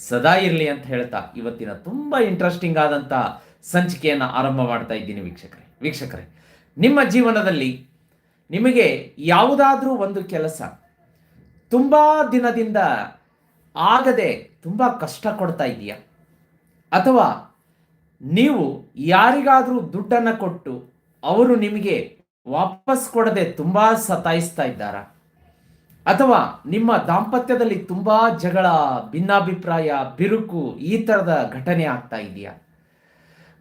ಸದಾ ಇರಲಿ ಅಂತ ಹೇಳ್ತಾ ಇವತ್ತಿನ ತುಂಬ ಇಂಟ್ರೆಸ್ಟಿಂಗ್ ಆದಂಥ ಸಂಚಿಕೆಯನ್ನು ಆರಂಭ ಮಾಡ್ತಾ ಇದ್ದೀನಿ ವೀಕ್ಷಕರೇ. ವೀಕ್ಷಕರೇ, ನಿಮ್ಮ ಜೀವನದಲ್ಲಿ ನಿಮಗೆ ಯಾವುದಾದ್ರೂ ಒಂದು ಕೆಲಸ ತುಂಬ ದಿನದಿಂದ ಆಗದೆ ತುಂಬ ಕಷ್ಟ ಕೊಡ್ತಾ ಇದೆಯಾ ಅಥವಾ ನೀವು ಯಾರಿಗಾದರೂ ದುಡ್ಡನ್ನು ಕೊಟ್ಟು ಅವರು ನಿಮಗೆ ವಾಪಸ್ ಕೊಡದೆ ತುಂಬ ಸತಾಯಿಸ್ತಾ ಇದ್ದಾರಾ? ಅಥವಾ ನಿಮ್ಮ ದಾಂಪತ್ಯದಲ್ಲಿ ತುಂಬ ಜಗಳ, ಭಿನ್ನಾಭಿಪ್ರಾಯ, ಬಿರುಕು ಈ ಥರದ ಘಟನೆ ಆಗ್ತಾ ಇದೆಯಾ?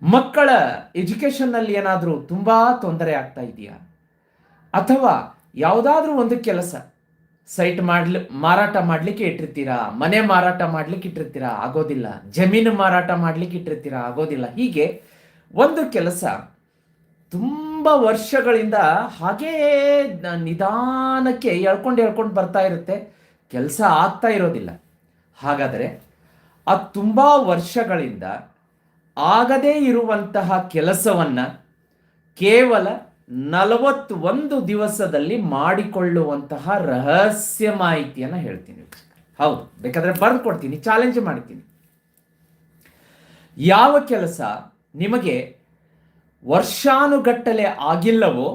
ಮಕ್ಕಳ ಎಜುಕೇಷನ್ನಲ್ಲಿ ಏನಾದರೂ ತುಂಬ ತೊಂದರೆ ಆಗ್ತಾ ಇದೆಯಾ? ಅಥವಾ ಯಾವುದಾದ್ರೂ ಒಂದು ಕೆಲಸ ಸೈಟ್ ಮಾಡ್ಲಿ, ಮಾರಾಟ ಮಾಡಲಿಕ್ಕೆ ಇಟ್ಟಿರ್ತೀರಾ? ಮನೆ ಮಾರಾಟ ಮಾಡ್ಲಿಕ್ಕೆ ಇಟ್ಟಿರ್ತೀರಾ? ಆಗೋದಿಲ್ಲ. ಜಮೀನು ಮಾರಾಟ ಮಾಡ್ಲಿಕ್ಕೆ ಇಟ್ಟಿರ್ತೀರಾ? ಆಗೋದಿಲ್ಲ. ಹೀಗೆ ಒಂದು ಕೆಲಸ ತುಂಬ ವರ್ಷಗಳಿಂದ ಹಾಗೇ ನಿಧಾನಕ್ಕೆ ಎಳ್ಕೊಂಡು ಎಳ್ಕೊಂಡು ಬರ್ತಾ ಇರುತ್ತೆ. ಕೆಲಸ ಆಗ್ತಾ ಇರೋದಿಲ್ಲ. ಹಾಗಾದರೆ ಆ ತುಂಬ ವರ್ಷಗಳಿಂದ ಆಗದೇ ಇರುವಂತಹ ಕೆಲಸವನ್ನು ಕೇವಲ ನಲವತ್ತೊಂದು ದಿವಸದಲ್ಲಿ ಮಾಡಿಕೊಳ್ಳುವಂತಹ ರಹಸ್ಯ ಮಾಹಿತಿಯನ್ನು ಹೇಳ್ತೀನಿ ಹೌದು, ಬೇಕಾದರೆ ಬರೆದು ಕೊಡ್ತೀನಿ ಚಾಲೆಂಜ್ ಮಾಡ್ತೀನಿ. ಯಾವ ಕೆಲಸ ನಿಮಗೆ ವರ್ಷಾನುಗಟ್ಟಲೆ ಆಗಿಲ್ಲವೋ?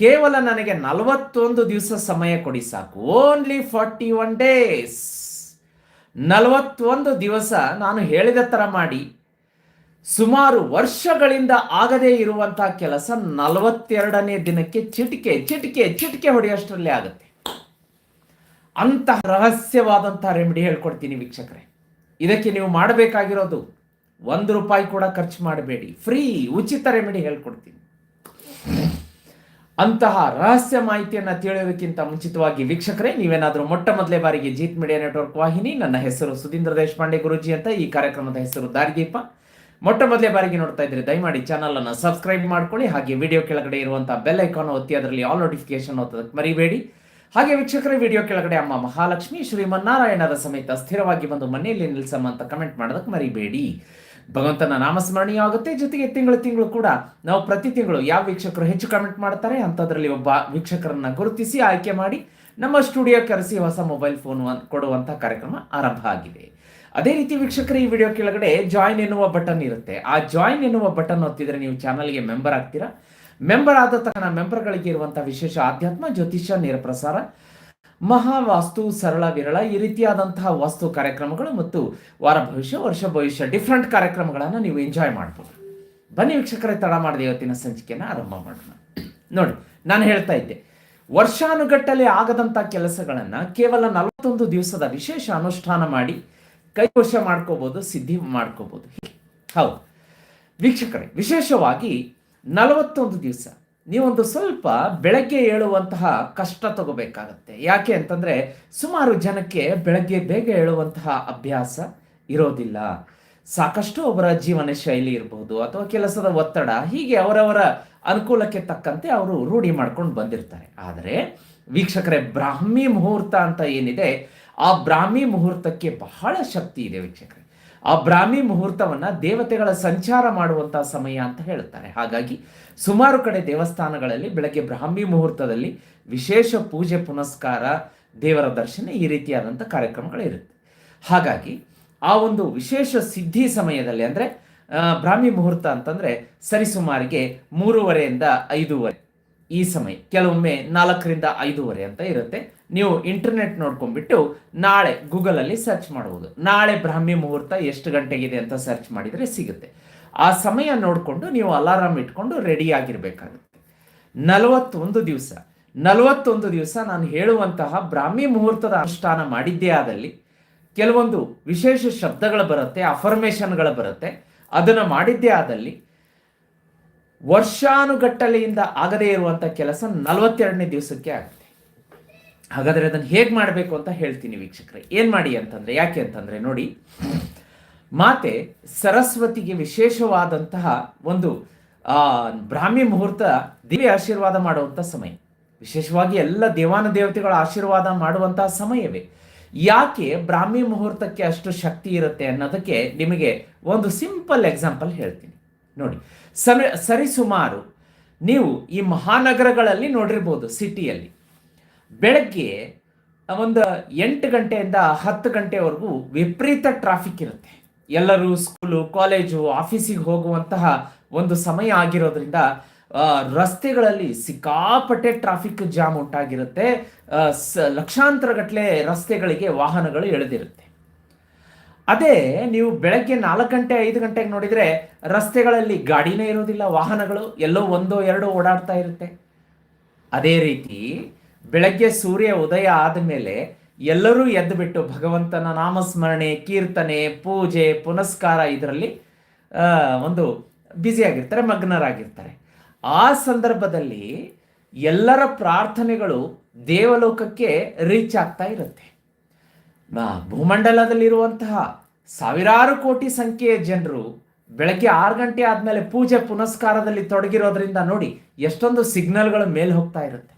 ಕೇವಲ ನನಗೆ ನಲವತ್ತೊಂದು ದಿವಸ ಸಮಯ ಕೊಡಿ ಸಾಕು. ಓನ್ಲಿ ಫಾರ್ಟಿ ಒನ್ ಡೇಸ್ ನಲವತ್ತೊಂದು ದಿವಸ ನಾನು ಹೇಳಿದ ಥರ ಮಾಡಿ. ಸುಮಾರು ವರ್ಷಗಳಿಂದ ಆಗದೇ ಇರುವಂತಹ ಕೆಲಸ ನಲವತ್ತೆರಡನೇ ದಿನಕ್ಕೆ ಚಿಟಿಕೆ ಚಿಟಿಕೆ ಚಿಟಿಕೆ ಹೊಡೆಯೋಷ್ಟರಲ್ಲೇ ಆಗುತ್ತೆ. ಅಂತಹ ರಹಸ್ಯವಾದಂತಹ ರೆಮಿಡಿ ಹೇಳ್ಕೊಡ್ತೀನಿ ವೀಕ್ಷಕರೇ. ಇದಕ್ಕೆ ನೀವು ಮಾಡಬೇಕಾಗಿರೋದು ಒಂದು ರೂಪಾಯಿ ಕೂಡ ಖರ್ಚು ಮಾಡಬೇಡಿ. ಫ್ರೀ ಉಚಿತ ರೆಮಿಡಿ ಹೇಳ್ಕೊಡ್ತೀನಿ. ಅಂತಹ ರಹಸ್ಯ ಮಾಹಿತಿಯನ್ನು ತಿಳಿಯೋದಕ್ಕಿಂತ ಮುಂಚಿತವಾಗಿ ವೀಕ್ಷಕರೇ, ನೀವೇನಾದರೂ ಮೊಟ್ಟ ಮೊದಲೇ ಬಾರಿಗೆ ಜೀತ್ ಮೀಡಿಯಾ ನೆಟ್ವರ್ಕ್ ವಾಹಿನಿ, ನನ್ನ ಹೆಸರು ಸುಧೀಂದ್ರ ದೇಶಪಾಂಡೆ ಗುರುಜಿ ಅಂತ ಈ ಕಾರ್ಯಕ್ರಮದ ಹೆಸರು ದಾರಿದೀಪ. ಮೊಟ್ಟ ಮೊದಲೇ ಬಾರಿಗೆ ನೋಡ್ತಾ ಇದ್ರೆ ದಯಮಾಡಿ ಚಾನಲ್ ಅನ್ನು ಸಬ್ಸ್ಕ್ರೈಬ್ ಮಾಡ್ಕೊಳ್ಳಿ, ಹಾಗೆ ವಿಡಿಯೋ ಕೆಳಗಡೆ ಇರುವಂತಹ ಬೆಲ್ ಐಕಾನ್ ಒತ್ತಿ, ಅದರಲ್ಲಿ ಆಲ್ ನೋಟಿಫಿಕೇಶನ್ ಓದೋದಕ್ಕೆ ಮರಿಬೇಡಿ. ಹಾಗೆ ವೀಕ್ಷಕರೇ ವಿಡಿಯೋ ಕೆಳಗಡೆ ಅಮ್ಮ ಮಹಾಲಕ್ಷ್ಮಿ ಶ್ರೀಮನ್ನಾರಾಯಣರ ಸಮೇತ ಸ್ಥಿರವಾಗಿ ಬಂದು ಮನೆಯಲ್ಲಿ ನಿಲ್ಸಮ್ಮ ಅಂತ ಕಮೆಂಟ್ ಮಾಡೋದಕ್ಕೆ ಮರಿಬೇಡಿ. ಭಗವಂತನ ನಾಮಸ್ಮರಣೀಯ ಆಗುತ್ತೆ ಜೊತೆಗೆ ತಿಂಗಳು ತಿಂಗಳು ಕೂಡ ನಾವು ಪ್ರತಿ ತಿಂಗಳು ಯಾವ ವೀಕ್ಷಕರು ಹೆಚ್ಚು ಕಮೆಂಟ್ ಮಾಡ್ತಾರೆ ಅಂಥದ್ರಲ್ಲಿ ಒಬ್ಬ ವೀಕ್ಷಕರನ್ನ ಗುರುತಿಸಿ ಆಯ್ಕೆ ಮಾಡಿ ನಮ್ಮ ಸ್ಟುಡಿಯೋ ಕರೆಸಿ ಹೊಸ ಮೊಬೈಲ್ ಫೋನ್ ಕೊಡುವಂಥ ಕಾರ್ಯಕ್ರಮ ಆರಂಭ ಆಗಿದೆ. ಅದೇ ರೀತಿ ವೀಕ್ಷಕರು, ಈ ವಿಡಿಯೋ ಕೆಳಗಡೆ ಜಾಯಿನ್ ಎನ್ನುವ ಬಟನ್ ಇರುತ್ತೆ. ಆ ಜಾಯಿನ್ ಎನ್ನುವ ಬಟನ್ ಒತ್ತಿದ್ರೆ ನೀವು ಚಾನಲ್ಗೆ ಮೆಂಬರ್ ಆಗ್ತೀರಾ? ಮೆಂಬರ್ ಆದ ತಕ್ಷಣ ಮೆಂಬರ್ಗಳಿಗೆ ಇರುವಂತಹ ವಿಶೇಷ ಆಧ್ಯಾತ್ಮ ಜ್ಯೋತಿಷ್ಯ ನೇರ ಪ್ರಸಾರ. ಮಹಾವಾಸ್ತು ಸರಳ ವಿರಳ ಈ ರೀತಿಯಾದಂತಹ ವಾಸ್ತು ಕಾರ್ಯಕ್ರಮಗಳು ಮತ್ತು ವಾರ ಭವಿಷ್ಯ, ವರ್ಷ ಭವಿಷ್ಯ ಡಿಫ್ರೆಂಟ್ ಕಾರ್ಯಕ್ರಮಗಳನ್ನು ನೀವು ಎಂಜಾಯ್ ಮಾಡ್ಬೋದು. ಬನ್ನಿ ವೀಕ್ಷಕರೇ, ತಡ ಮಾಡಿದೆ ಇವತ್ತಿನ ಸಂಚಿಕೆಯನ್ನು ಆರಂಭ ಮಾಡೋಣ. ನೋಡಿ, ನಾನು ಹೇಳ್ತಾ ಇದ್ದೆ. ವರ್ಷಾನುಗಟ್ಟಲೆ ಆಗದಂಥ ಕೆಲಸಗಳನ್ನು ಕೇವಲ ನಲವತ್ತೊಂದು ದಿವಸದ ವಿಶೇಷ ಅನುಷ್ಠಾನ ಮಾಡಿ ಕೈ ವರ್ಷ ಮಾಡ್ಕೋಬೋದು, ಸಿದ್ಧಿ ಮಾಡ್ಕೋಬೋದು. ಹೌದು. ವೀಕ್ಷಕರೇ, ವಿಶೇಷವಾಗಿ ನಲವತ್ತೊಂದು ದಿವಸ ನೀವೊಂದು ಸ್ವಲ್ಪ ಬೆಳಗ್ಗೆ ಏಳುವಂತಹ ಕಷ್ಟ ತಗೋಬೇಕಾಗತ್ತೆ. ಯಾಕೆ ಅಂತಂದ್ರೆ ಸುಮಾರು ಜನಕ್ಕೆ ಬೆಳಗ್ಗೆ ಬೇಗ ಏಳುವಂತಹ ಅಭ್ಯಾಸ ಇರೋದಿಲ್ಲ. ಸಾಕಷ್ಟು ಅವರ ಜೀವನ ಶೈಲಿ ಇರಬಹುದು ಅಥವಾ ಕೆಲಸದ ಒತ್ತಡ ಹೀಗೆ ಅವರವರ ಅನುಕೂಲಕ್ಕೆ ತಕ್ಕಂತೆ ಅವರು ರೂಢಿ ಮಾಡ್ಕೊಂಡು ಬಂದಿರ್ತಾರೆ. ಆದರೆ ವೀಕ್ಷಕರೇ, ಬ್ರಾಹ್ಮಿ ಮುಹೂರ್ತ ಅಂತ ಏನಿದೆ, ಆ ಬ್ರಾಹ್ಮಿ ಮುಹೂರ್ತಕ್ಕೆ ಬಹಳ ಶಕ್ತಿ ಇದೆ ವೀಕ್ಷಕರೇ. ಆ ಬ್ರಾಹ್ಮಿ ಮುಹೂರ್ತವನ್ನು ದೇವತೆಗಳ ಸಂಚಾರ ಮಾಡುವಂಥ ಸಮಯ ಅಂತ ಹೇಳುತ್ತಾರೆ ಹಾಗಾಗಿ ಸುಮಾರು ಕಡೆ ದೇವಸ್ಥಾನಗಳಲ್ಲಿ ಬೆಳಗ್ಗೆ ಬ್ರಾಹ್ಮಿ ಮುಹೂರ್ತದಲ್ಲಿ ವಿಶೇಷ ಪೂಜೆ ಪುನಸ್ಕಾರ, ದೇವರ ದರ್ಶನ ಈ ರೀತಿಯಾದಂಥ ಕಾರ್ಯಕ್ರಮಗಳಿರುತ್ತೆ. ಹಾಗಾಗಿ ಆ ಒಂದು ವಿಶೇಷ ಸಿದ್ಧಿ ಸಮಯದಲ್ಲಿ ಅಂದರೆ ಬ್ರಾಹ್ಮಿ ಮುಹೂರ್ತ ಅಂತಂದರೆ ಸರಿಸುಮಾರಿಗೆ ಮೂರುವರೆಯಿಂದ ಐದೂವರೆ ಈ ಸಮಯ. ಕೆಲವೊಮ್ಮೆ ನಾಲ್ಕರಿಂದ ಐದೂವರೆ ಅಂತ ಇರುತ್ತೆ. ನೀವು ಇಂಟರ್ನೆಟ್ ನೋಡ್ಕೊಂಡ್ಬಿಟ್ಟು ನಾಳೆ ಗೂಗಲಲ್ಲಿ ಸರ್ಚ್ ಮಾಡ್ಬೋದು. ನಾಳೆ ಬ್ರಾಹ್ಮಿ ಮುಹೂರ್ತ ಎಷ್ಟು ಗಂಟೆಗಿದೆ ಅಂತ ಸರ್ಚ್ ಮಾಡಿದರೆ ಸಿಗುತ್ತೆ. ಆ ಸಮಯ ನೋಡಿಕೊಂಡು ನೀವು ಅಲಾರಾಮ್ ಇಟ್ಕೊಂಡು ರೆಡಿ ಆಗಿರಬೇಕಾಗುತ್ತೆ. ನಲವತ್ತೊಂದು ದಿವಸ. ನಲವತ್ತೊಂದು ದಿವಸ ನಾನು ಹೇಳುವಂತಹ ಬ್ರಾಹ್ಮಿ ಮುಹೂರ್ತದ ಅನುಷ್ಠಾನ ಮಾಡಿದ್ದೇ ಆದಲ್ಲಿ ಕೆಲವೊಂದು ವಿಶೇಷ ಶಬ್ದಗಳು ಬರುತ್ತೆ ಅಫರ್ಮೇಷನ್ಗಳು ಬರುತ್ತೆ. ಅದನ್ನು ಮಾಡಿದ್ದೇ ಆದಲ್ಲಿ ವರ್ಷಾನುಗಟ್ಟಲೆಯಿಂದ ಆಗದೇ ಇರುವಂಥ ಕೆಲಸ ನಲವತ್ತೆರಡನೇ ದಿವಸಕ್ಕೆ ಆಗುತ್ತೆ. ಹಾಗಾದರೆ ಅದನ್ನು ಹೇಗೆ ಮಾಡಬೇಕು ಅಂತ ಹೇಳ್ತೀನಿ ವೀಕ್ಷಕರೇ. ಏನು ಮಾಡಿ ಅಂತಂದರೆ, ಯಾಕೆ ಅಂತಂದರೆ ನೋಡಿ, ಮಾತೆ ಸರಸ್ವತಿಗೆ ವಿಶೇಷವಾದಂತಹ ಒಂದು ಬ್ರಾಹ್ಮಿ ಮುಹೂರ್ತ ದಿವ್ಯ ಆಶೀರ್ವಾದ ಮಾಡುವಂಥ ಸಮಯ. ವಿಶೇಷವಾಗಿ ಎಲ್ಲ ದೇವಾನ ದೇವತೆಗಳ ಆಶೀರ್ವಾದ ಮಾಡುವಂತಹ ಸಮಯವೇ. ಯಾಕೆ ಬ್ರಾಹ್ಮಿ ಮುಹೂರ್ತಕ್ಕೆ ಅಷ್ಟು ಶಕ್ತಿ ಇರುತ್ತೆ ಅನ್ನೋದಕ್ಕೆ ನಿಮಗೆ ಒಂದು ಸಿಂಪಲ್ ಎಕ್ಸಾಂಪಲ್ ಹೇಳ್ತೀನಿ. ನೋಡಿ, ಸರಿ ಸರಿಸುಮಾರು ನೀವು ಈ ಮಹಾನಗರಗಳಲ್ಲಿ ನೋಡಿರ್ಬೋದು ಸಿಟಿಯಲ್ಲಿ. ಬೆಳಗ್ಗೆ ಒಂದು ಎಂಟು ಗಂಟೆಯಿಂದ ಹತ್ತು ಗಂಟೆವರೆಗೂ ವಿಪರೀತ ಟ್ರಾಫಿಕ್ ಇರುತ್ತೆ. ಎಲ್ಲರೂ ಸ್ಕೂಲು ಕಾಲೇಜು ಆಫೀಸಿಗೆ ಹೋಗುವಂತಹ ಒಂದು ಸಮಯ ಆಗಿರೋದ್ರಿಂದ ರಸ್ತೆಗಳಲ್ಲಿ ಸಿಕ್ಕಾಪಟ್ಟೆ ಟ್ರಾಫಿಕ್ ಜಾಮ್ ಉಂಟಾಗಿರುತ್ತೆ. ಸ, ಲಕ್ಷಾಂತರ ಗಟ್ಟಲೆ ರಸ್ತೆಗಳಿಗೆ ವಾಹನಗಳು ಎಳೆದಿರುತ್ತೆ. ಅದೇ ನೀವು ಬೆಳಗ್ಗೆ ನಾಲ್ಕು ಗಂಟೆ, ಐದು ಗಂಟೆಗೆ ನೋಡಿದ್ರೆ ರಸ್ತೆಗಳಲ್ಲಿ ಗಾಡಿನೇ ಇರೋದಿಲ್ಲ, ವಾಹನಗಳು ಎಲ್ಲೋ ಒಂದೋ, ಎರಡೋ ಓಡಾಡ್ತಾ ಇರುತ್ತೆ. ಅದೇ ರೀತಿ ಬೆಳಗ್ಗೆ ಸೂರ್ಯ ಉದಯ ಆದಮೇಲೆ ಎಲ್ಲರೂ ಎದ್ದು ಬಿಟ್ಟು ಭಗವಂತನ ನಾಮಸ್ಮರಣೆ, ಕೀರ್ತನೆ, ಪೂಜೆ, ಪುನಸ್ಕಾರ ಇದರಲ್ಲಿ ಒಂದು ಬ್ಯುಸಿಯಾಗಿರ್ತಾರೆ, ಮಗ್ನರಾಗಿರ್ತಾರೆ. ಆ ಸಂದರ್ಭದಲ್ಲಿ ಎಲ್ಲರ ಪ್ರಾರ್ಥನೆಗಳು ದೇವಲೋಕಕ್ಕೆ ರೀಚ್ ಆಗ್ತಾ ಇರುತ್ತೆ. ಭೂಮಂಡಲದಲ್ಲಿರುವಂತಹ ಸಾವಿರಾರು ಕೋಟಿ ಸಂಖ್ಯೆಯ ಜನರು ಬೆಳಗ್ಗೆ ಆರು ಗಂಟೆ ಆದಮೇಲೆ ಪೂಜೆ, ಪುನಸ್ಕಾರದಲ್ಲಿ ತೊಡಗಿರೋದ್ರಿಂದ ನೋಡಿ ಎಷ್ಟೊಂದು ಸಿಗ್ನಲ್ಗಳು ಮೇಲೆ ಹೋಗ್ತಾ ಇರುತ್ತೆ.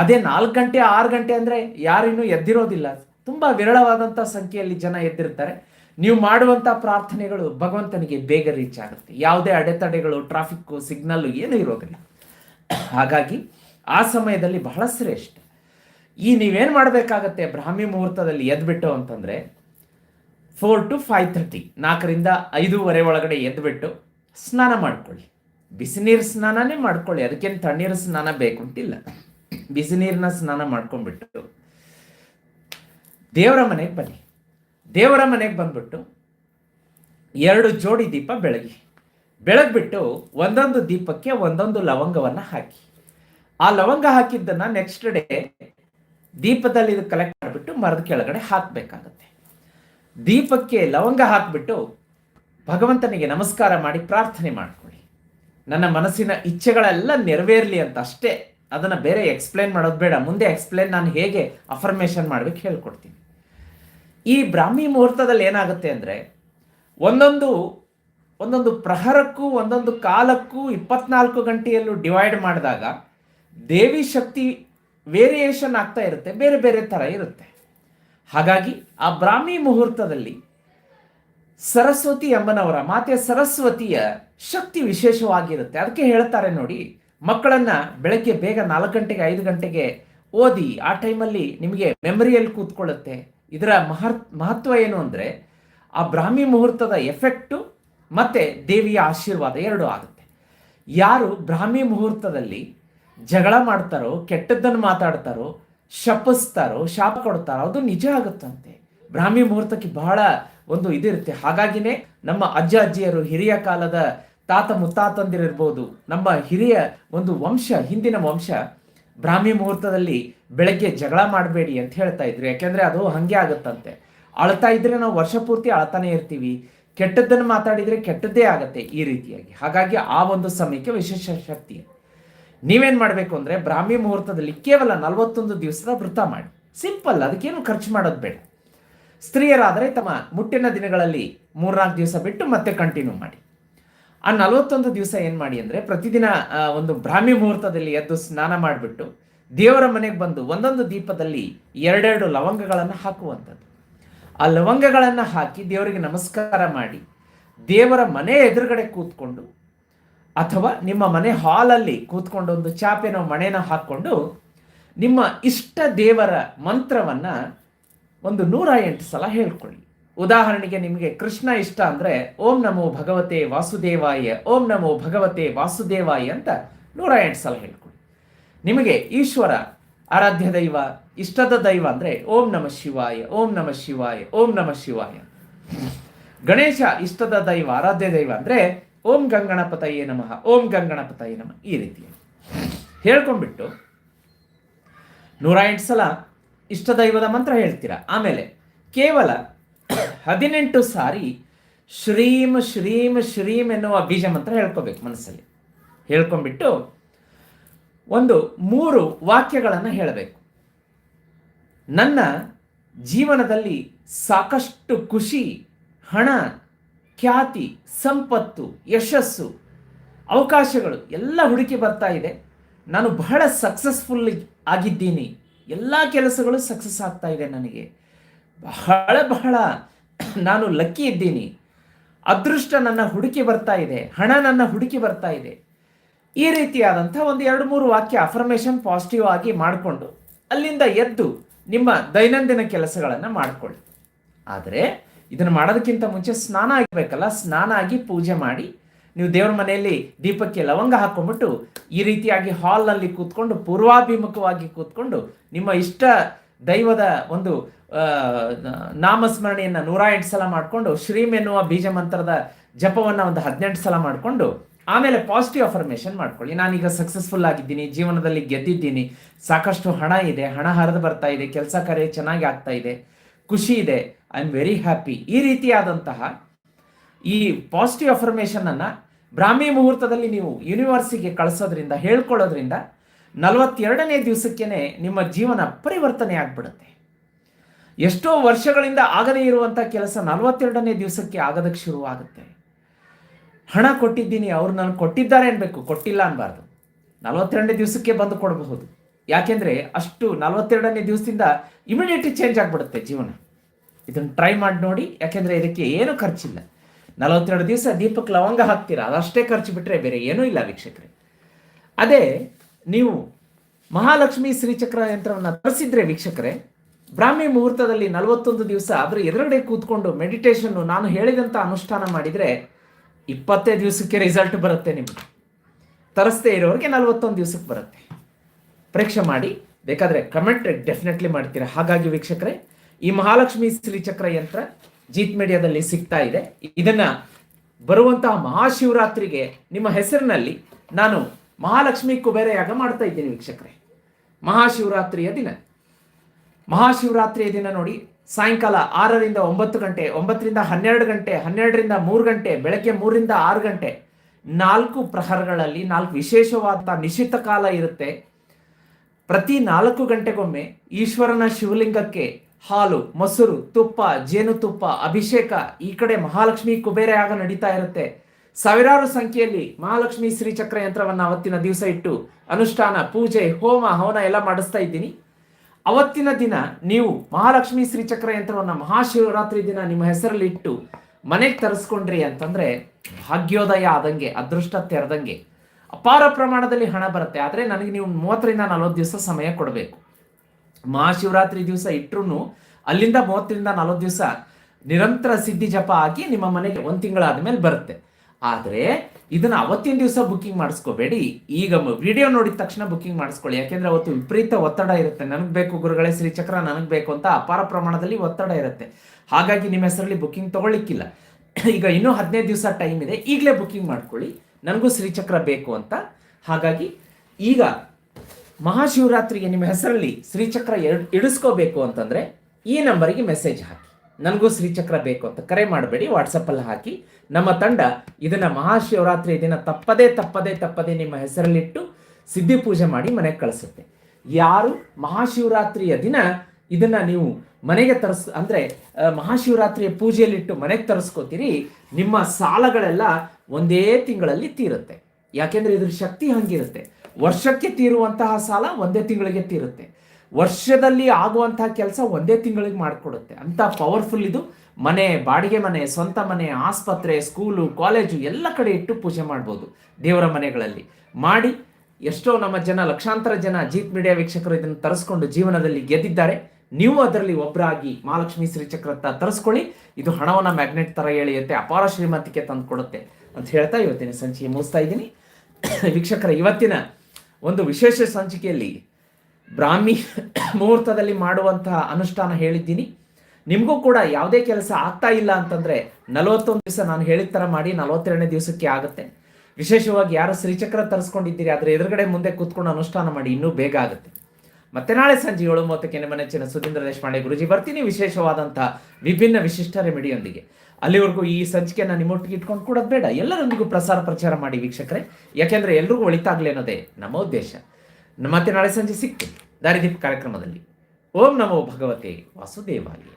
ಅದೇ ನಾಲ್ಕು ಗಂಟೆ, ಆರು ಗಂಟೆ ಅಂದರೆ ಯಾರಿನ್ನೂ ಎದ್ದಿರೋದಿಲ್ಲ. ತುಂಬ ವಿರಳವಾದಂಥ ಸಂಖ್ಯೆಯಲ್ಲಿ ಜನ ಎದ್ದಿರ್ತಾರೆ. ನೀವು ಮಾಡುವಂಥ ಪ್ರಾರ್ಥನೆಗಳು ಭಗವಂತನಿಗೆ ಬೇಗ ರೀಚ್ ಆಗುತ್ತೆ. ಯಾವುದೇ ಅಡೆತಡೆಗಳು ಟ್ರಾಫಿಕ್ಕು ಸಿಗ್ನಲ್ಲು ಏನೂ ಇರೋದಿಲ್ಲ. ಹಾಗಾಗಿ ಆ ಸಮಯದಲ್ಲಿ ಬಹಳ ಶ್ರೇಷ್ಠ. ಈ ನೀವೇನು ಮಾಡಬೇಕಾಗತ್ತೆ? ಬ್ರಾಹ್ಮಿ ಮುಹೂರ್ತದಲ್ಲಿ ಎದ್ಬಿಟ್ಟು ಅಂತಂದರೆ ಫೋರ್ ಟು ಫೈವ್ ತರ್ಟಿ ನಾಲ್ಕರಿಂದ ಐದೂವರೆ ಒಳಗಡೆ ಎದ್ಬಿಟ್ಟು ಸ್ನಾನ ಮಾಡ್ಕೊಳ್ಳಿ. ಬಿಸಿನೀರು ಸ್ನಾನನೇ ಮಾಡ್ಕೊಳ್ಳಿ. ಅದಕ್ಕೇನು ತಣ್ಣೀರು ಸ್ನಾನ ಬೇಕು ಅಂತಿಲ್ಲ ಬಿಸಿ ನೀರಿನ ಸ್ನಾನ ಮಾಡ್ಕೊಂಡ್ಬಿಟ್ಟು ದೇವರ ಮನೆಗೆ ಬನ್ನಿ. ದೇವರ ಮನೆಗೆ ಬಂದ್ಬಿಟ್ಟು ಎರಡು ಜೋಡಿ ದೀಪ ಬೆಳಗಿ. ಬೆಳಗ್ಬಿಟ್ಟು ಒಂದೊಂದು ದೀಪಕ್ಕೆ ಒಂದೊಂದು ಲವಂಗವನ್ನು ಹಾಕಿ. ಆ ಲವಂಗ ಹಾಕಿದ್ದನ್ನ ನೆಕ್ಸ್ಟ್ ಡೇ ದೀಪದಲ್ಲಿ ಇದು ಕಲೆಕ್ಟ್ ಮಾಡಿಬಿಟ್ಟು ಮರದ ಕೆಳಗಡೆ ಹಾಕಬೇಕಾಗತ್ತೆ. ದೀಪಕ್ಕೆ ಲವಂಗ ಹಾಕಿಬಿಟ್ಟು ಭಗವಂತನಿಗೆ ನಮಸ್ಕಾರ ಮಾಡಿ ಪ್ರಾರ್ಥನೆ ಮಾಡ್ಕೊಳ್ಳಿ. ನನ್ನ ಮನಸ್ಸಿನ ಇಚ್ಛೆಗಳೆಲ್ಲ ನೆರವೇರಲಿ ಅಂತ ಅಷ್ಟೇ ಅದನ್ನು ಬೇರೆ ಎಕ್ಸ್ಪ್ಲೇನ್ ಮಾಡೋದು ಬೇಡ. ಮುಂದೆ ಎಕ್ಸ್ಪ್ಲೇನ್ ನಾನು ಹೇಗೆ ಅಫರ್ಮೇಷನ್ ಮಾಡಬೇಕು ಹೇಳ್ಕೊಡ್ತೀನಿ. ಈ ಬ್ರಾಹ್ಮಿ ಮುಹೂರ್ತದಲ್ಲಿ ಏನಾಗುತ್ತೆ ಅಂದರೆ, ಒಂದೊಂದು ಒಂದೊಂದು ಪ್ರಹರಕ್ಕೂ, ಒಂದೊಂದು ಕಾಲಕ್ಕೂ ಇಪ್ಪತ್ನಾಲ್ಕು ಗಂಟೆಯಲ್ಲೂ ಡಿವೈಡ್ ಮಾಡಿದಾಗ ದೇವಿ ಶಕ್ತಿ ವೇರಿಯೇಷನ್ ಆಗ್ತಾ ಇರುತ್ತೆ, ಬೇರೆ ಬೇರೆ ಥರ ಇರುತ್ತೆ. ಹಾಗಾಗಿ ಆ ಬ್ರಾಹ್ಮಿ ಮುಹೂರ್ತದಲ್ಲಿ ಸರಸ್ವತಿ ಎಂಬನವರ ಮಾತೆ ಸರಸ್ವತಿಯ ಶಕ್ತಿ ವಿಶೇಷವಾಗಿರುತ್ತೆ. ಅದಕ್ಕೆ ಹೇಳ್ತಾರೆ ನೋಡಿ ಮಕ್ಕಳನ್ನ ಬೆಳಗ್ಗೆ ಬೇಗ ನಾಲ್ಕು ಗಂಟೆಗೆ, ಐದು ಗಂಟೆಗೆ ಓದಿ, ಆ ಟೈಮಲ್ಲಿ ನಿಮಗೆ ಮೆಮರಿಯಲ್ಲಿ ಕೂತ್ಕೊಳ್ಳುತ್ತೆ. ಇದರ ಮಹತ್ವ ಏನು ಅಂದರೆ, ಆ ಬ್ರಾಹ್ಮಿ ಮುಹೂರ್ತದ ಎಫೆಕ್ಟು ಮತ್ತೆ ದೇವಿಯ ಆಶೀರ್ವಾದ ಎರಡೂ ಆಗುತ್ತೆ. ಯಾರು ಬ್ರಾಹ್ಮಿ ಮುಹೂರ್ತದಲ್ಲಿ ಜಗಳ ಮಾಡ್ತಾರೋ, ಕೆಟ್ಟದ್ದನ್ನು ಮಾತಾಡ್ತಾರೋ, ಶಪಿಸ್ತಾರೋ, ಶಾಪ ಕೊಡ್ತಾರೋ, ಅದು ನಿಜ ಆಗುತ್ತಂತೆ. ಬ್ರಾಹ್ಮಿ ಮುಹೂರ್ತಕ್ಕೆ ಬಹಳ ಒಂದು ಇದಿರುತ್ತೆ. ಹಾಗಾಗಿನೇ ನಮ್ಮ ಅಜ್ಜ, ಅಜ್ಜಿಯರು, ಹಿರಿಯ ಕಾಲದ ತಾತ ಮುತ್ತಾತಂದಿರಿರ್ಬೋದು. ನಮ್ಮ ಹಿರಿಯ ಒಂದು ವಂಶ, ಹಿಂದಿನ ವಂಶ ಬ್ರಾಹ್ಮಿ ಮುಹೂರ್ತದಲ್ಲಿ ಬೆಳಗ್ಗೆ ಜಗಳ ಮಾಡಬೇಡಿ ಅಂತ ಹೇಳ್ತಾ ಇದ್ರು. ಯಾಕೆಂದ್ರೆ ಅದು ಹಂಗೆ ಆಗುತ್ತಂತೆ. ಅಳ್ತಾ ಇದ್ರೆ ನಾವು ವರ್ಷ ಪೂರ್ತಿ ಅಳ್ತಾನೆ ಇರ್ತೀವಿ. ಕೆಟ್ಟದ್ದನ್ನು ಮಾತಾಡಿದ್ರೆ ಕೆಟ್ಟದ್ದೇ ಆಗತ್ತೆ ಈ ರೀತಿಯಾಗಿ. ಹಾಗಾಗಿ ಆ ಒಂದು ಸಮಯಕ್ಕೆ ವಿಶೇಷ ಶಕ್ತಿ. ನೀವೇನ್ ಮಾಡಬೇಕು ಅಂದ್ರೆ ಬ್ರಾಹ್ಮಿ ಮುಹೂರ್ತದಲ್ಲಿ ಕೇವಲ ನಲವತ್ತೊಂದು ದಿವಸದ ವೃತ ಮಾಡಿ. ಸಿಂಪಲ್, ಅದಕ್ಕೇನು ಖರ್ಚು ಮಾಡೋದು ಬೇಡ. ಸ್ತ್ರೀಯರಾದರೆ ತಮ್ಮ ಮುಟ್ಟಿನ ದಿನಗಳಲ್ಲಿ ಮೂರ್ನಾಲ್ಕು ದಿವಸ ಬಿಟ್ಟು ಮತ್ತೆ ಕಂಟಿನ್ಯೂ ಮಾಡಿ. ಆ ನಲವತ್ತೊಂದು ದಿವಸ ಏನು ಮಾಡಿ ಅಂದರೆ ಪ್ರತಿದಿನ ಒಂದು ಬ್ರಾಹ್ಮಿ ಮುಹೂರ್ತದಲ್ಲಿ ಎದ್ದು ಸ್ನಾನ ಮಾಡಿಬಿಟ್ಟು ದೇವರ ಮನೆಗೆ ಬಂದು ಒಂದೊಂದು ದೀಪದಲ್ಲಿ ಎರಡೆರಡು ಲವಂಗಗಳನ್ನು ಹಾಕುವಂಥದ್ದು. ಆ ಲವಂಗಗಳನ್ನು ಹಾಕಿ ದೇವರಿಗೆ ನಮಸ್ಕಾರ ಮಾಡಿ ದೇವರ ಮನೆ ಎದುರುಗಡೆ ಕೂತ್ಕೊಂಡು ಅಥವಾ ನಿಮ್ಮ ಮನೆ ಹಾಲಲ್ಲಿ ಕೂತ್ಕೊಂಡು ಒಂದು ಚಾಪೆನೋ ಮಣೆನೋ ಹಾಕ್ಕೊಂಡು ನಿಮ್ಮ ಇಷ್ಟ ದೇವರ ಮಂತ್ರವನ್ನ ಒಂದು ನೂರ ಎಂಟು ಸಲ ಹೇಳ್ಕೊಳ್ಳಿ. ಉದಾಹರಣೆಗೆ ನಿಮಗೆ ಕೃಷ್ಣ ಇಷ್ಟ ಅಂದ್ರೆ ಓಂ ನಮೋ ಭಗವತೆ ವಾಸುದೇವಾಯ, ಓಂ ನಮೋ ಭಗವತೆ ವಾಸುದೇವಾಯ ಅಂತ ನೂರ ಎಂಟು ಸಲ ಹೇಳ್ಕೊಳ್ಳಿ ನಿಮಗೆ ಈಶ್ವರ, ಆರಾಧ್ಯ ದೈವ, ಇಷ್ಟದ ದೈವ ಅಂದ್ರೆ ಓಂ ನಮ ಶಿವಾಯ, ಓಂ ನಮ ಶಿವಾಯ, ಓಂ ನಮ ಶಿವಾಯ. ಗಣೇಶ ಇಷ್ಟದ ದೈವ, ಆರಾಧ್ಯ ದೈವ ಅಂದ್ರೆ ಓಂ ಗಂಗಣಪತಯೇ ನಮಃ, ಓಂ ಗಂಗಣಪತಯೇ ನಮಃ ಈ ರೀತಿ. ಹೇಳ್ಕೊಂಡ್ಬಿಟ್ಟು ನೂರ ಎಂಟು ಸಲ ಇಷ್ಟ ದೈವದ ಮಂತ್ರ ಹೇಳ್ತೀರಾ? ಆಮೇಲೆ ಕೇವಲ ಹದಿನೆಂಟು ಸಾರಿ ಶ್ರೀಮ್ ಶ್ರೀಮ್ ಶ್ರೀಮ್ ಎನ್ನುವ ಬೀಜ ಮಂತ್ರ ಹೇಳ್ಕೋಬೇಕು ಮನಸ್ಸಲ್ಲಿ. ಹೇಳ್ಕೊಂಡ್ಬಿಟ್ಟು ಒಂದು ಮೂರು ವಾಕ್ಯಗಳನ್ನು ಹೇಳಬೇಕು. ನನ್ನ ಜೀವನದಲ್ಲಿ ಸಾಕಷ್ಟು ಖುಷಿ, ಹಣ, ಖ್ಯಾತಿ, ಸಂಪತ್ತು, ಯಶಸ್ಸು, ಅವಕಾಶಗಳು ಎಲ್ಲ ಹುಡುಕಿ ಬರ್ತಾ ಇದೆ. ನಾನು ಬಹಳ ಸಕ್ಸಸ್ಫುಲ್ ಆಗಿದ್ದೀನಿ. ಎಲ್ಲ ಕೆಲಸಗಳು ಸಕ್ಸಸ್ ಆಗ್ತಾ ಇದೆ ನನಗೆ. ಬಹಳ ಬಹಳ ನಾನು ಲಕ್ಕಿ ಇದ್ದೀನಿ. ಅದೃಷ್ಟ ನನ್ನ ಹುಡುಕಿ ಬರ್ತಾ ಇದೆ. ಹಣ ನನ್ನ ಹುಡುಕಿ ಬರ್ತಾ ಇದೆ. ಈ ರೀತಿಯಾದಂಥ ಒಂದು ಎರಡು ಮೂರು ವಾಕ್ಯ ಅಫರ್ಮೇಷನ್ ಪಾಸಿಟಿವ್ ಆಗಿ ಮಾಡಿಕೊಂಡು ಅಲ್ಲಿಂದ ಎದ್ದು ನಿಮ್ಮ ದೈನಂದಿನ ಕೆಲಸಗಳನ್ನು ಮಾಡಿಕೊಳ್ಳಿ. ಆದರೆ ಇದನ್ನು ಮಾಡೋದಕ್ಕಿಂತ ಮುಂಚೆ ಸ್ನಾನ ಆಗಬೇಕಲ್ಲ ಸ್ನಾನ ಆಗಿ ಪೂಜೆ ಮಾಡಿ ನೀವು ದೇವ್ರ ಮನೆಯಲ್ಲಿ ದೀಪಕ್ಕೆ ಲವಂಗ ಹಾಕೊಂಡ್ಬಿಟ್ಟು ಈ ರೀತಿಯಾಗಿ ಹಾಲ್ನಲ್ಲಿ ಕೂತ್ಕೊಂಡು ಪೂರ್ವಾಭಿಮುಖವಾಗಿ ಕೂತ್ಕೊಂಡು ನಿಮ್ಮ ಇಷ್ಟ ದೈವದ ಒಂದು ನಾಮಸ್ಮರಣೆಯನ್ನು ನೂರ ಎಂಟು ಸಲ ಮಾಡಿಕೊಂಡು ಶ್ರೀಮ್ ಎನ್ನುವ ಬೀಜ ಮಂತ್ರದ ಜಪವನ್ನು ಒಂದು ಹದಿನೆಂಟು ಸಲ ಮಾಡಿಕೊಂಡು ಆಮೇಲೆ ಪಾಸಿಟಿವ್ ಅಫರ್ಮೇಷನ್ ಮಾಡ್ಕೊಳ್ಳಿ. ನಾನೀಗ ಸಕ್ಸಸ್ಫುಲ್ ಆಗಿದ್ದೀನಿ, ಜೀವನದಲ್ಲಿ ಗೆದ್ದಿದ್ದೀನಿ, ಸಾಕಷ್ಟು ಹಣ ಇದೆ, ಹಣ ಹರಿದು ಬರ್ತಾ ಇದೆ, ಕೆಲಸ ಕಾರ್ಯ ಚೆನ್ನಾಗಿ ಆಗ್ತಾ ಇದೆ, ಖುಷಿ ಇದೆ, ಐ ಆಮ್ ವೆರಿ ಹ್ಯಾಪಿ. ಈ ರೀತಿಯಾದಂತಹ ಈ ಪಾಸಿಟಿವ್ ಅಫರ್ಮೇಷನನ್ನು ಬ್ರಾಹ್ಮಿ ಮುಹೂರ್ತದಲ್ಲಿ ನೀವು ಯೂನಿವರ್ಸಿಗೆ ಕಳಿಸೋದ್ರಿಂದ, ಹೇಳ್ಕೊಳ್ಳೋದ್ರಿಂದ ನಲವತ್ತೆರಡನೇ ದಿವಸಕ್ಕೇ ನಿಮ್ಮ ಜೀವನ ಪರಿವರ್ತನೆ ಆಗ್ಬಿಡುತ್ತೆ. ಎಷ್ಟೋ ವರ್ಷಗಳಿಂದ ಆಗದೇ ಇರುವಂಥ ಕೆಲಸ ನಲವತ್ತೆರಡನೇ ದಿವಸಕ್ಕೆ ಆಗದಕ್ಕೆ ಶುರುವಾಗುತ್ತೆ. ಹಣ ಕೊಟ್ಟಿದ್ದೀನಿ, ಅವ್ರು ನನಗೆ ಕೊಟ್ಟಿದ್ದಾರೆ ಅನ್ಬೇಕು. ಕೊಟ್ಟಿಲ್ಲ ಅನ್ಬಾರ್ದು. ನಲವತ್ತೆರಡನೇ ದಿವಸಕ್ಕೆ ಬಂದು ಕೊಡಬಹುದು. ಯಾಕೆಂದ್ರೆ ಅಷ್ಟು ನಲವತ್ತೆರಡನೇ ದಿವಸದಿಂದ ಇಮಿಡಿಯೇಟ್ಲಿ ಚೇಂಜ್ ಆಗಿಬಿಡುತ್ತೆ ಜೀವನ. ಇದನ್ನು ಟ್ರೈ ಮಾಡಿ ನೋಡಿ. ಯಾಕೆಂದ್ರೆ ಇದಕ್ಕೆ ಏನು ಖರ್ಚಿಲ್ಲ. ನಲವತ್ತೆರಡು ದಿವಸ ದೀಪಕ್ಕೆ ಲವಂಗ ಹಾಕ್ತೀರಾ? ಅದಷ್ಟೇ ಖರ್ಚು ಬಿಟ್ಟರೆ ಬೇರೆ ಏನೂ ಇಲ್ಲ ವೀಕ್ಷಕರೇ. ಅದೇ ನೀವು ಮಹಾಲಕ್ಷ್ಮಿ ಶ್ರೀಚಕ್ರ ಯಂತ್ರವನ್ನು ತರಿಸಿದ್ರೆ ವೀಕ್ಷಕರೇ ಬ್ರಾಹ್ಮಿ ಮುಹೂರ್ತದಲ್ಲಿ ನಲವತ್ತೊಂದು ದಿವಸ ಅದರ ಎದುರುಗಡೆ ಕೂತ್ಕೊಂಡು ಮೆಡಿಟೇಷನ್ನು ನಾನು ಹೇಳಿದಂಥ ಅನುಷ್ಠಾನ ಮಾಡಿದರೆ ಇಪ್ಪತ್ತೇ ದಿವಸಕ್ಕೆ ರಿಸಲ್ಟ್ ಬರುತ್ತೆ ನಿಮಗೆ. ತರಿಸ್ದೇ ಇರೋರಿಗೆ ನಲವತ್ತೊಂದು ದಿವಸಕ್ಕೆ ಬರುತ್ತೆ. ಪರೀಕ್ಷೆ ಮಾಡಿ, ಬೇಕಾದರೆ ಕಮೆಂಟ್ ಡೆಫಿನೆಟ್ಲಿ ಮಾಡ್ತೀರಾ. ಹಾಗಾಗಿ ವೀಕ್ಷಕರೇ, ಈ ಮಹಾಲಕ್ಷ್ಮಿ ಶ್ರೀಚಕ್ರ ಯಂತ್ರ ಜೀತ್ ಮೀಡಿಯಾದಲ್ಲಿ ಸಿಗ್ತಾ ಇದೆ. ಇದನ್ನ ಬರುವಂತಹ ಮಹಾಶಿವರಾತ್ರಿಗೆ ನಿಮ್ಮ ಹೆಸರಿನಲ್ಲಿ ನಾನು ಮಹಾಲಕ್ಷ್ಮಿ ಕುಬೇರೆಯಾಗ ಮಾಡ್ತಾ ಇದ್ದೀನಿ ವೀಕ್ಷಕರೇ. ಮಹಾಶಿವರಾತ್ರಿಯ ದಿನ. ಮಹಾಶಿವರಾತ್ರಿಯ ದಿನ ನೋಡಿ ಸಾಯಂಕಾಲ ಆರರಿಂದ ಒಂಬತ್ತು ಗಂಟೆ, ಒಂಬತ್ತರಿಂದ ಹನ್ನೆರಡು ಗಂಟೆ, ಹನ್ನೆರಡರಿಂದ ಮೂರು ಗಂಟೆ, ಬೆಳಗ್ಗೆ ಮೂರರಿಂದ ಆರು ಗಂಟೆ ನಾಲ್ಕು ಪ್ರಹರಗಳಲ್ಲಿ ನಾಲ್ಕು ವಿಶೇಷವಾದ ನಿಶ್ಚಿತ ಕಾಲ ಇರುತ್ತೆ. ಪ್ರತಿ ನಾಲ್ಕು ಗಂಟೆಗೊಮ್ಮೆ ಈಶ್ವರನ ಶಿವಲಿಂಗಕ್ಕೆ ಹಾಲು, ಮೊಸರು, ತುಪ್ಪ ಜೇನುತುಪ್ಪ ಅಭಿಷೇಕ ಈ ಕಡೆ ಮಹಾಲಕ್ಷ್ಮಿ ಕುಬೇರ ಯಾಗ ನಡೀತಾ ಇರುತ್ತೆ. ಸಾವಿರಾರು ಸಂಖ್ಯೆಯಲ್ಲಿ ಮಹಾಲಕ್ಷ್ಮಿ ಶ್ರೀಚಕ್ರ ಯಂತ್ರವನ್ನು ಅವತ್ತಿನ ದಿವಸ ಇಟ್ಟು ಅನುಷ್ಠಾನ, ಪೂಜೆ, ಹೋಮ, ಹವನ ಎಲ್ಲ ಮಾಡಿಸ್ತಾ ಇದ್ದೀನಿ. ಅವತ್ತಿನ ದಿನ ನೀವು ಮಹಾಲಕ್ಷ್ಮಿ ಶ್ರೀಚಕ್ರ ಯಂತ್ರವನ್ನು ಮಹಾಶಿವರಾತ್ರಿ ದಿನ ನಿಮ್ಮ ಹೆಸರಲ್ಲಿ ಇಟ್ಟು ಮನೆಗೆ ತರಿಸ್ಕೊಂಡ್ರಿ ಅಂತಂದ್ರೆ ಭಾಗ್ಯೋದಯ ಆದಂಗೆ, ಅದೃಷ್ಟ ತೆರೆದಂಗೆ ಅಪಾರ ಪ್ರಮಾಣದಲ್ಲಿ ಹಣ ಬರುತ್ತೆ. ಆದರೆ ನನಗೆ ನೀವು ಮೂವತ್ತರಿಂದ ನಲವತ್ತು ದಿವಸ ಸಮಯ ಕೊಡಬೇಕು. ಮಹಾಶಿವರಾತ್ರಿ ದಿವಸ ಇಟ್ಟರು ಅಲ್ಲಿಂದ ಮೂವತ್ತರಿಂದ ನಲವತ್ತು ದಿವಸ ನಿರಂತರ ಸಿದ್ಧಿ ಜಪ ಹಾಕಿ ನಿಮ್ಮ ಮನೆಗೆ ಒಂದು ತಿಂಗಳಾದ ಮೇಲೆ ಬರುತ್ತೆ. ಆದರೆ ಇದನ್ನು ಅವತ್ತಿನ ದಿವಸ ಬುಕ್ಕಿಂಗ್ ಮಾಡಿಸ್ಕೋಬೇಡಿ. ಈಗ ವಿಡಿಯೋ ನೋಡಿದ ತಕ್ಷಣ ಬುಕ್ಕಿಂಗ್ ಮಾಡಿಸ್ಕೊಳ್ಳಿ. ಯಾಕೆಂದರೆ ಅವತ್ತು ವಿಪರೀತ ಒತ್ತಡ ಇರುತ್ತೆ. ನನಗೆ ಬೇಕು ಗುರುಗಳೇ, ಶ್ರೀಚಕ್ರ ನನಗೆ ಬೇಕು ಅಂತ ಅಪಾರ ಪ್ರಮಾಣದಲ್ಲಿ ಒತ್ತಡ ಇರುತ್ತೆ. ಹಾಗಾಗಿ ನಿಮ್ಮ ಹೆಸರಲ್ಲಿ ಬುಕ್ಕಿಂಗ್ ತಗೊಳ್ಳಿಕ್ಕಿಲ್ಲ. ಈಗ ಇನ್ನೂ ಹದಿನೈದು ದಿವಸ ಟೈಮ್ ಇದೆ. ಈಗಲೇ ಬುಕ್ಕಿಂಗ್ ಮಾಡ್ಕೊಳ್ಳಿ. ನನಗೂ ಶ್ರೀಚಕ್ರ ಬೇಕು ಅಂತ. ಹಾಗಾಗಿ ಈಗ ಮಹಾಶಿವರಾತ್ರಿಗೆ ನಿಮ್ಮ ಹೆಸರಲ್ಲಿ ಶ್ರೀಚಕ್ರ ಇಡಿಸ್ಕೋಬೇಕು ಅಂತಂದರೆ ಈ ನಂಬರಿಗೆ ಮೆಸೇಜ್ ಹಾಕಿ. ನನಗೂ ಶ್ರೀಚಕ್ರ ಬೇಕು ಅಂತ ಕರೆ ಮಾಡಬೇಡಿ ವಾಟ್ಸಪ್ಪಲ್ಲಿ ಹಾಕಿ. ನಮ್ಮ ತಂಡ ಇದನ್ನು ಮಹಾಶಿವರಾತ್ರಿ ದಿನ ತಪ್ಪದೇ ತಪ್ಪದೇ ತಪ್ಪದೇ ನಿಮ್ಮ ಹೆಸರಲ್ಲಿಟ್ಟು ಸಿದ್ಧಿ ಪೂಜೆ ಮಾಡಿ ಮನೆಗೆ ಕಳಿಸುತ್ತೆ. ಯಾರು? ಮಹಾಶಿವರಾತ್ರಿಯ ದಿನ ಇದನ್ನು ನೀವು ಮನೆಗೆ ತರಿಸ್, ಅಂದರೆ ಮಹಾಶಿವರಾತ್ರಿಯ ಪೂಜೆಯಲ್ಲಿಟ್ಟು ಮನೆಗೆ ತರಿಸ್ಕೋತೀರಿ, ನಿಮ್ಮ ಸಾಲಗಳೆಲ್ಲ ಒಂದೇ ತಿಂಗಳಲ್ಲಿ ತೀರುತ್ತೆ. ಯಾಕೆಂದರೆ ಇದ್ರ ಶಕ್ತಿ ಹಂಗಿರುತ್ತೆ. ವರ್ಷಕ್ಕೆ ತೀರುವಂತಹ ಸಾಲ ಒಂದೇ ತಿಂಗಳಿಗೆ ತೀರುತ್ತೆ. ವರ್ಷದಲ್ಲಿ ಆಗುವಂತಹ ಕೆಲಸ ಒಂದೇ ತಿಂಗಳಿಗೆ ಮಾಡಿಕೊಡುತ್ತೆ. ಅಂತ ಪವರ್ಫುಲ್ ಇದು. ಮನೆ, ಬಾಡಿಗೆ ಮನೆ, ಸ್ವಂತ ಮನೆ, ಆಸ್ಪತ್ರೆ ಸ್ಕೂಲು ಕಾಲೇಜು ಎಲ್ಲ ಕಡೆ ಇಟ್ಟು ಪೂಜೆ ಮಾಡ್ಬೋದು ದೇವರ ಮನೆಗಳಲ್ಲಿ. ಮಾಡಿ ಎಷ್ಟೋ ನಮ್ಮ ಜನ, ಲಕ್ಷಾಂತರ ಜನ ಜೀತ್ ಮೀಡಿಯಾ ವೀಕ್ಷಕರು ಇದನ್ನು ತರಿಸ್ಕೊಂಡು ಜೀವನದಲ್ಲಿ ಗೆದ್ದಿದ್ದಾರೆ. ನೀವು ಅದರಲ್ಲಿ ಒಬ್ಬರಾಗಿ ಮಹಾಲಕ್ಷ್ಮಿ ಶ್ರೀಚಕ್ರತ್ತ ತರಿಸ್ಕೊಳ್ಳಿ. ಇದು ಹಣವನ್ನು ಮ್ಯಾಗ್ನೆಟ್ ಥರ ಎಳೆಯುತ್ತೆ, ಅಪಾರ ಶ್ರೀಮಂತಿಕೆ ತಂದು ಕೊಡುತ್ತೆ ಅಂತ ಹೇಳ್ತಾ ಇವತ್ತಿನ ಸಂಚಿಕೆ ಮುಗಿಸ್ತಾ ಇದ್ದೀನಿ. ವೀಕ್ಷಕರ, ಇವತ್ತಿನ ಒಂದು ವಿಶೇಷ ಸಂಚಿಕೆಯಲ್ಲಿ ಬ್ರಾಹ್ಮಿ ಮುಹೂರ್ತದಲ್ಲಿ ಮಾಡುವಂತಹ ಅನುಷ್ಠಾನ ಹೇಳಿದ್ದೀನಿ. ನಿಮಗೂ ಕೂಡ ಯಾವುದೇ ಕೆಲಸ ಆಗ್ತಾ ಇಲ್ಲ ಅಂತಂದ್ರೆ ನಲವತ್ತೊಂದು ದಿವಸ ನಾನು ಹೇಳಿದ ಥರ ಮಾಡಿ ನಲವತ್ತೆರಡನೇ ದಿವಸಕ್ಕೆ ಆಗುತ್ತೆ. ವಿಶೇಷವಾಗಿ ಯಾರು ಶ್ರೀಚಕ್ರ ತರಿಸ್ಕೊಂಡಿದ್ದೀರಿ ಅದರ ಎದುರುಗಡೆ ಮುಂದೆ ಕೂತ್ಕೊಂಡು ಅನುಷ್ಠಾನ ಮಾಡಿ ಇನ್ನೂ ಬೇಗ ಆಗುತ್ತೆ. ಮತ್ತೆ ನಾಳೆ ಸಂಜೆ ಏಳು ಮೂವತ್ತಕ್ಕೆ ನಿಮ್ಮ ನೆಚ್ಚಿನ ಸುಧೀಂದ್ರ ದೇಶಪಾಂಡೆ ಗುರುಜಿ ಬರ್ತೀನಿ. ವಿಶೇಷವಾದಂತಹ ವಿಭಿನ್ನ ವಿಶಿಷ್ಟ ರೆಮಿಡಿಯೊಂದಿಗೆ. ಅಲ್ಲಿವರೆಗೂ ಈ ಸಂಚಿಕೆಯನ್ನು ನಿಮ್ಮೊಟ್ಟಿಗೆ ಇಟ್ಕೊಂಡು ಕೊಡೋದು ಬೇಡ. ಎಲ್ಲರೊಂದಿಗೂ ಪ್ರಸಾರ ಪ್ರಚಾರ ಮಾಡಿ ವೀಕ್ಷಕರೇ. ಯಾಕೆಂದ್ರೆ ಎಲ್ರಿಗೂ ಒಳಿತಾಗ್ಲಿ ಅನ್ನೋದೇ ನಮ್ಮ ಉದ್ದೇಶ. ಮತ್ತೆ ನಾಳೆ ಸಂಜೆ ಸಿಕ್ತು. ದಾರಿದೀಪ ಕಾರ್ಯಕ್ರಮದಲ್ಲಿ. ಓಂ ನಮೋ ಭಗವತೆ ವಾಸುದೇವಾಲಯ